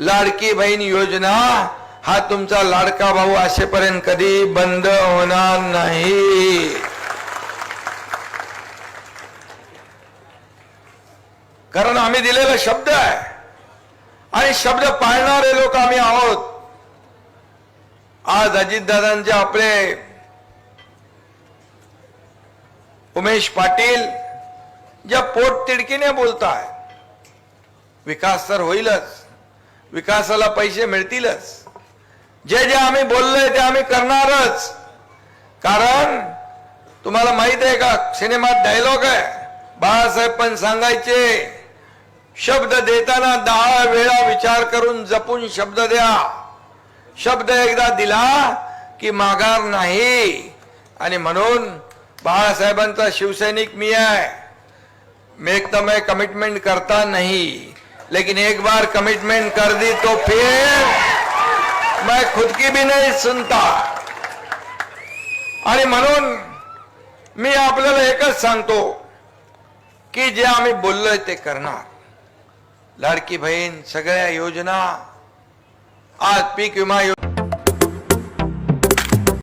लाडकी बहीण योजना हा तुमचा लाडका भाऊ असेपर्यंत कधी बंद होणार नाही. कारण आम्ही दिलेला शब्द आहे. आणि शब्द पाळणारे लोक आम्ही आहोत. आज अजितदादांचे आपले उमेश पाटील ज्या पोट तिडकीने बोलताय विकास तर होईलच. विकासाला पैसे मिळतीलच. जे जे आम्ही बोललोय ते आम्ही करणारच. कारण तुम्हाला माहीत आहे का सिनेमात डायलॉग आहे. बाळासाहेब पण सांगायचे शब्द देताना दहा वेळा विचार करून जपून शब्द द्या. शब्द एकदा दिला की माघार नाही. आणि म्हणून बाळासाहेबांचा शिवसैनिक मी आहे. मैं एक कमिटमेंट करता नाही. लेकिन एक बार कमिटमेंट कर दी तो फिर मैं खुद की भी नहीं सुनता। आणि म्हणून मी आपल्याला एकच सांगतो की जे आम्ही बोललोय ते करणार। लाडकी बहीण सगळ्या योजना आज पीक विमा योजना